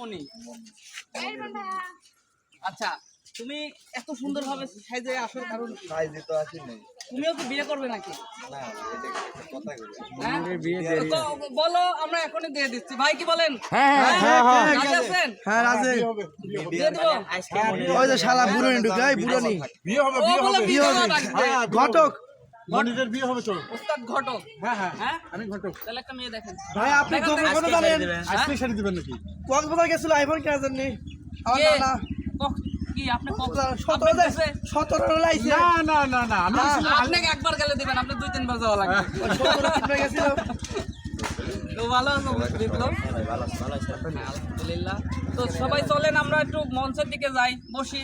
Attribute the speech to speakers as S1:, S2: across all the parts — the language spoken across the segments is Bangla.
S1: মনি আচ্ছা তুমি এত সুন্দর ভাবে সাইজে আসার কারণ
S2: সাইজে তো আসি নাই।
S1: তুমিও কি বিয়ে করবে নাকি?
S2: না এটা একটা কথা কই
S1: হ্যাঁ? বলো আমরা এখনই দিয়ে দিচ্ছি। ভাই কি বলেন?
S3: হ্যাঁ, হ্যাঁ, হ্যাঁ,
S1: রাজি আছেন?
S3: হ্যাঁ রাজে।
S1: দিয়ে দেবো।
S3: ওই যে শালা বুড়নি ঢুকে বুড়নি।
S4: বিয়ে হবে বিয়ে হবে।
S1: বিয়ে দেওয়া
S3: ঘটক।
S4: মনিরের বিয়ে হবে তো
S1: ওস্তাদ ঘটক।
S4: হ্যাঁ হ্যাঁ।
S1: হ্যাঁ?
S4: আমি ঘটক।
S1: তাহলে একটা মেয়ে দেখেন।
S3: ভাই আপনি জানেন?
S4: আজকে শাড়ি দিবেন নাকি?
S3: কক্সবাজার গেছিল আইফোন কেনার জন্য। আমার?
S1: কি? আপনি
S3: সতেরো লাইছে
S4: না না না না আমি
S1: আপনাকে একবার গেলে দিবেন আপনি দুই তিনবার যাওয়া লাগবে।
S3: সতেরো কিনতে গেছিল।
S1: তো ভালো আছো বিপ্লব। হ্যাঁ, আলহামদুলিল্লাহ। তো সবাই চলেন আমরা একটু মঞ্চের দিকে যাই বসি।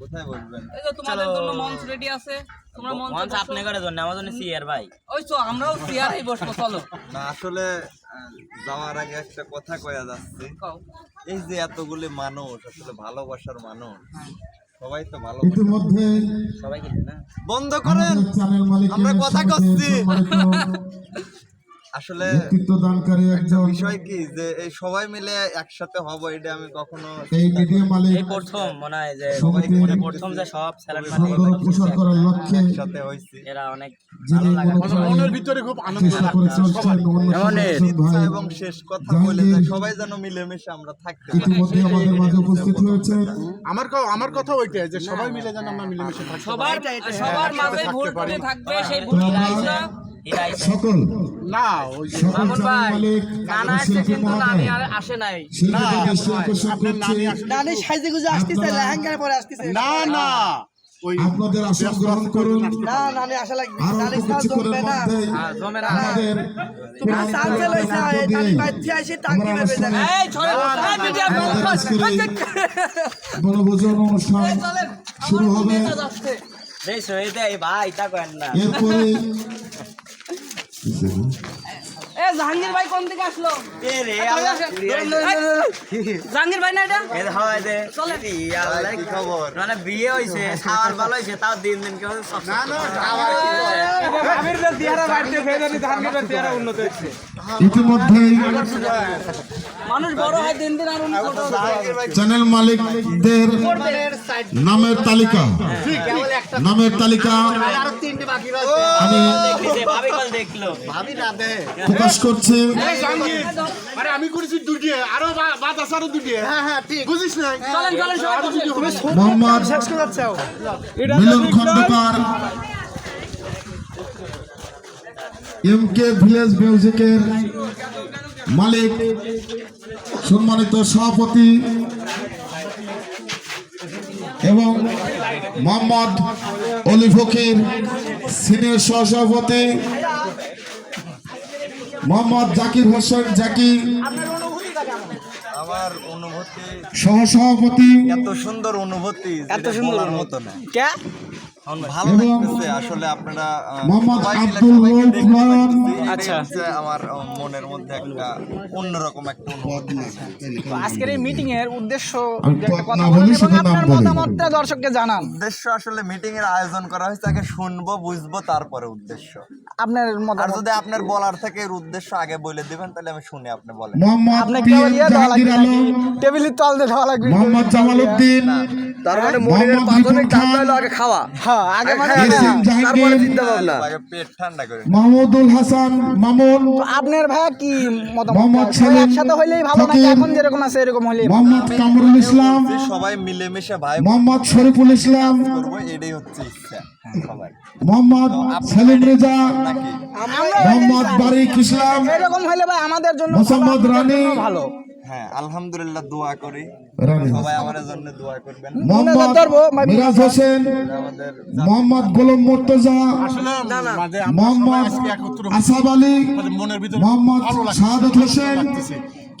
S2: কোথায় বলবেন
S1: এই যে তোমাদের জন্য মঞ্চ রেডি আছে। তোমরা মঞ্চ
S5: মঞ্চ আপনি করে জন্য আমার জন্য সিয়ার ভাই।
S1: ওই তো আমরাও চেয়ারেই বসবো চলো।
S2: না আসলে যাওয়ার আগে একটা কথা কয়া যাচ্ছে। এই যে এতগুলি মানুষ আসলে ভালোবাসার মানুষ সবাই তো ভালো
S6: ইতিমধ্যে
S5: সবাই না?
S2: বন্ধ করেন! আমরা কথা।
S6: সম্মানিত
S2: আসলে
S6: দানকারী একজন
S2: বিষয় কি যে এই সবাই মিলে একসাথে হব এটা আমি কখনো
S6: এই মিডিয়া মালিক
S5: এই প্রথম মনে হয় যে মানে প্রথম যে সব স্যালাড
S6: সুন্দর প্রসার করার লক্ষ্যে
S2: একসাথে হয়েছি।
S5: এরা অনেক ভালো লাগে।
S4: মনের ভিতরে খুব আনন্দ
S2: এবং শেষ কথা বলে যে সবাই যেন মিলেমিশে আমরা থাকতে
S6: ইতিমধ্যে আমাদের মাঝে উপস্থিত হয়েছে।
S4: আমার ক- আমার কথা ওইটাই যে সবাই মিলে যেন আমরা মিলেমিশে থাকি
S1: সবার সবার মাঝে ভুল থাকবে সেই ভুল
S6: সকল
S4: না ওই
S1: মামুন ভাই নানা আসছে কিন্তু নানি আর আসে নাই।
S6: শিল্পীদের দৃষ্টি আকর্ষণ
S4: আপনার নানি আসলে
S3: নানি সাইজে গুজে আসতেছে লেহেঙ্গার পরে আসতেছে।
S4: না না
S6: আপনাদের আসন গ্রহণ করুন।
S3: না লাগবে।
S6: আর অল্প কিছুক্ষণের আমাদের
S3: লইছা এই বাইতে আসি
S1: ছড়ে
S6: বনভোজন অনুষ্ঠান শুরু হবে।
S5: ভাই তা করেন না।
S6: এরপরে
S1: sizlerin. জাহাঙ্গীর ভাই কোন দিকে আসলো? জাহাঙ্গীর ভাই না এটা?
S5: হয়
S2: খবর?
S5: মানে বিয়ে হইছে খাওয়ার ভালো হইছে তাও দিন দিন কেউ সব না না
S6: ইতিমধ্যেই
S1: মানুষ বড় হয় দিন দিন আর উন্নত হবে।
S6: চ্যানেল মালিকদের নামের তালিকা। নামের তালিকা। আমি
S5: দেখলিছে ভাবি কল দেখল।
S6: প্রকাশ করছি।
S4: হ্যাঁ হ্যাঁ ঠিক। বুঝিস না
S1: চলেন চলেন সবাই বসে।
S6: Mohammad Milan Khandakar M K village মিউজিকের মালিক সম্মানিত সভাপতি এবং মোহাম্মদ অলি ফকির সিনিয়র সহসভাপতি মোহাম্মদ জাকির হোসেন জাকির।
S2: আমার অনুভূতি
S6: সহসভাপতি।
S2: এত সুন্দর অনুভূতি এত সুন্দর মতো না।
S3: কে?
S2: ভালো লাগতেছে আসলে আপনারা হচ্ছে আমার মনের মধ্যে একটা অন্যরকম একটা অনুভূতি।
S7: আজকের এই মিটিং এর উদ্দেশ্য কথা বলেন আপনার মতামতটা দর্শককে জানান।
S2: উদ্দেশ্য আসলে মিটিং এর আয়োজন করা হয়েছে আগে শুনব বুঝব তারপরে উদ্দেশ্য।
S7: আপনার
S2: মত
S7: আর
S2: যদি আপনার বলার থেকে এর উদ্দেশ্য আগে বলে দিবেন তাহলে আমি শুনি আপনি বলেন।
S6: মোহাম্মদ
S7: আপনাকে টেবিলের তল দিয়ে দেওয়া লাগবে।
S6: মোহাম্মদ জামাল উদ্দিন
S3: তার মানে
S6: রিপন খান।
S3: আগে খাওয়া।
S7: হ্যাঁ আগে মানে
S6: এসএম জাহাঙ্গীর।
S2: আগে পেট ঠান্ডা করে
S6: মাহমুদুল হাসান মামুন।
S7: আপনার ভাইয়া কি মতামত? একসাথে হইলেই ভালো নাকি এখন যেরকম আছে এরকম হইলেই
S6: মোহাম্মদ কামরুল ইসলাম
S2: সবাই মিলেমিশে ভাই
S6: মোহাম্মদ শরীফুল ইসলাম।
S2: করব এটাই হচ্ছে ইচ্ছা সবাই
S6: মোহাম্মদ সেলিম রেজা মোহাম্মদ বারিক ইসলাম
S7: এরকম হইলে ভাই আমাদের জন্য
S6: রানী
S7: ভালো।
S2: হ্যাঁ আলহামদুলিল্লাহ দোয়া করি। সবাই আমাদের জন্য দোয়া করবেন।
S6: মোহাম্মদ মিরাজ হোসেন মোহাম্মদ গোলাম মুর্তজা
S4: আমরা
S6: মোহাম্মদ
S4: আজকে একত্র
S6: আসাদ আলী
S4: মনের ভিতরে
S6: মোহাম্মদ শাহাদত হোসেন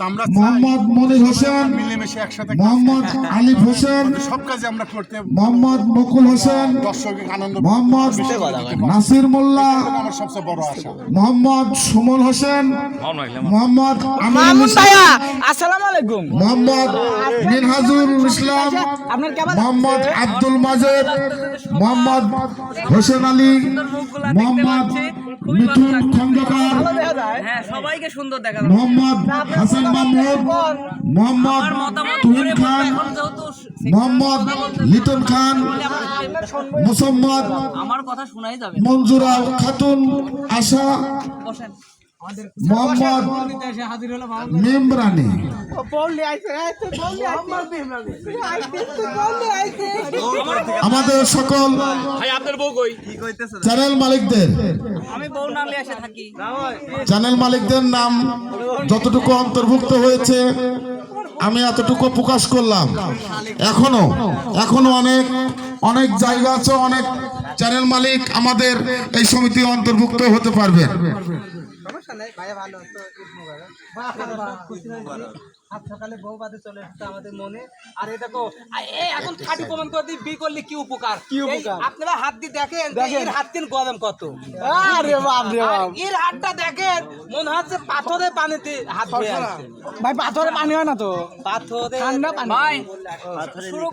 S4: আমরা
S6: মোহাম্মদ মনির হোসেন
S4: মিলেমিশে একসাথে
S6: মোহাম্মদ আলিফ হোসেন
S4: সব কাজে আমরা করতে
S6: মোহাম্মদ মুকুল হোসেন
S4: দর্শক আনন্দ
S6: মোহাম্মদ। নাসির মোল্লা
S4: আমার সবচেয়ে বড় আশা।
S6: মোহাম্মদ সুমন হোসেন মোহাম্মদ আমিনুল
S7: মামুন
S6: ইসলাম
S7: ভাইয়া আসসালামু আলাইকুম।
S6: মোহাম্মদ মিনহাজুল ইসলাম
S7: আপনার কেমন
S6: মোহাম্মদ আব্দুল মাজেদ মোহাম্মদ হোসেন আলী মোহাম্মদ মিঠুন খন্দকার
S5: হ্যাঁ সবাইকে সুন্দর দেখা
S6: মোহাম্মদ হাসান মাহমুদ মোহাম্মদ তুহিন খান মোহাম্মদ লিটন খান মুসম্মদ
S5: আমার কথা শোনাই যাবে।
S6: মঞ্জুরা খাতুন আশা আমাদের সকল চ্যানেল মালিকদের। চ্যানেল মালিকদের নাম যতটুকু অন্তর্ভুক্ত হয়েছে, আমি এতটুকু প্রকাশ করলাম। এখনও এখনও অনেক অনেক জায়গা আছে, অনেক চ্যানেল মালিক আমাদের এই সমিতি অন্তর্ভুক্ত হতে পারবে।
S1: আজ সকালে বউ বাদে চলে এসেছে আমাদের মনে। আর এটা তো এই এখন খাঁটি প্রমাণ করে দিই বি করলে কি উপকার? কি উপকার? আপনারা হাত দিয়ে দেখেন এর হাত তিন গরম কত।
S7: আরে বাপ রে বাপ।
S1: এর হাতটা দেখেন মনে হচ্ছে পাথরে পানিতে হাত
S7: ভাই পাথরে পানি হয় না তো?
S1: পাথরে
S7: ঠান্ডা পানি।
S5: ভাই শুরু